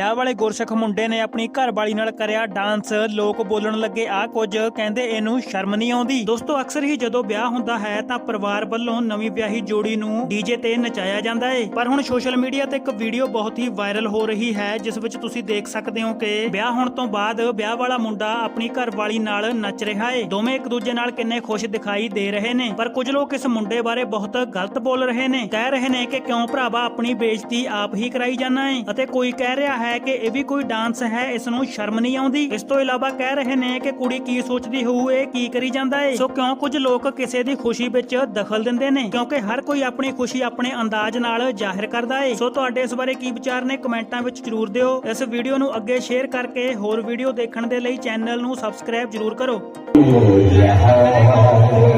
ਵਿਆਹ ਵਾਲੇ ਗੁਰਸਿੱਖ ਮੁੰਡੇ ਨੇ ਆਪਣੀ ਘਰਵਾਲੀ ਨਾਲ ਕਰਿਆ ਡਾਂਸ। ਲੋਕ ਬੋਲਣ ਲੱਗੇ ਆ ਕੁਝ? ਕਹਿੰਦੇ, ਇਹਨੂੰ ਸ਼ਰਮ ਨਹੀਂ ਆਉਂਦੀ। ਦੋਸਤੋ, ਅਕਸਰ ਹੀ ਜਦੋਂ ਵਿਆਹ ਹੁੰਦਾ ਹੈ, ਤਾਂ ਪਰਿਵਾਰ ਵੱਲੋਂ ਨਵੀਂ ਵਿਆਹੀ ਜੋੜੀ ਨੂੰ ਡੀਜੇ ਤੇ ਨਚਾਇਆ ਜਾਂਦਾ ਹੈ ਪਰ ਹੁਣ ਸੋਸ਼ਲ ਮੀਡੀਆ ਤੇ ਇੱਕ ਵੀਡੀਓ ਬਹੁਤ ਹੀ ਵਾਇਰਲ ਹੋ ਰਹੀ ਹੈ, ਜਿਸ ਵਿੱਚ ਤੁਸੀਂ ਦੇਖ ਸਕਦੇ ਹੋ ਕਿ ਵਿਆਹ ਹੋਣ ਤੋਂ ਬਾਅਦ ਵਿਆਹ ਵਾਲਾ ਮੁੰਡਾ ਆਪਣੀ ਘਰਵਾਲੀ ਨਾਲ ਨੱਚ ਰਿਹਾ ਏ। ਦੋਵੇਂ ਇੱਕ ਦੂਜੇ ਨਾਲ ਕਿੰਨੇ ਖੁਸ਼ ਦਿਖਾਈ ਦੇ ਰਹੇ ਨੇ, ਪਰ ਕੁਝ ਲੋਕ ਇਸ ਮੁੰਡੇ ਬਾਰੇ ਬਹੁਤ ਗਲਤ ਬੋਲ ਰਹੇ ਨੇ। ਕਹਿ ਰਹੇ ਨੇ ਕਿ ਕਿਉਂ ਭਰਾਵਾ, ਆਪਣੀ ਬੇਇੱਜ਼ਤੀ ਆਪ ਹੀ ਕਰਾਈ ਜਾਣਾ ਏ ਅਤੇ ਕੋਈ ਕਹਿ ਰਿਹਾ ਹੈ ਕਿ ਇਹ ਵੀ ਕੋਈ ਡਾਂਸ ਹੈ ਇਸ ਨੂੰ ਸ਼ਰਮ ਨਹੀਂ ਆਉਂਦੀ। ਇਸ ਤੋਂ ਇਲਾਵਾ ਕਹਿ ਰਹੇ ਨੇ ਕਿ ਕੁੜੀ ਕੀ ਸੋਚਦੀ ਹੋਊ, ਇਹ ਕੀ ਕਰੀ ਜਾਂਦਾ ਹੈ ਸੋ ਕਿਉਂ ਕੁਝ ਲੋਕ ਕਿਸੇ ਦੀ ਖੁਸ਼ੀ ਵਿੱਚ ਦਖਲ ਦਿੰਦੇ ਨੇ? ਕਿਉਂਕਿ ਹਰ ਕੋਈ ਆਪਣੀ ਖੁਸ਼ੀ ਆਪਣੇ ਅੰਦਾਜ਼ ਨਾਲ ਜ਼ਾਹਿਰ ਕਰਦਾ ਏ। ਸੋ ਤੁਹਾਡੇ ਇਸ ਬਾਰੇ ਕੀ ਵਿਚਾਰ ਨੇ ਕਮੈਂਟਾਂ ਵਿੱਚ ਜਰੂਰ ਦਿਓ। ਇਸ ਵੀਡੀਓ ਨੂੰ ਅੱਗੇ ਸ਼ੇਅਰ ਕਰਕੇ ਹੋਰ ਵੀਡੀਓ ਦੇਖਣ ਦੇ ਲਈ ਚੈਨਲ ਨੂੰ ਸਬਸਕ੍ਰਾਈਬ ਜਰੂਰ ਕਰੋ। oh,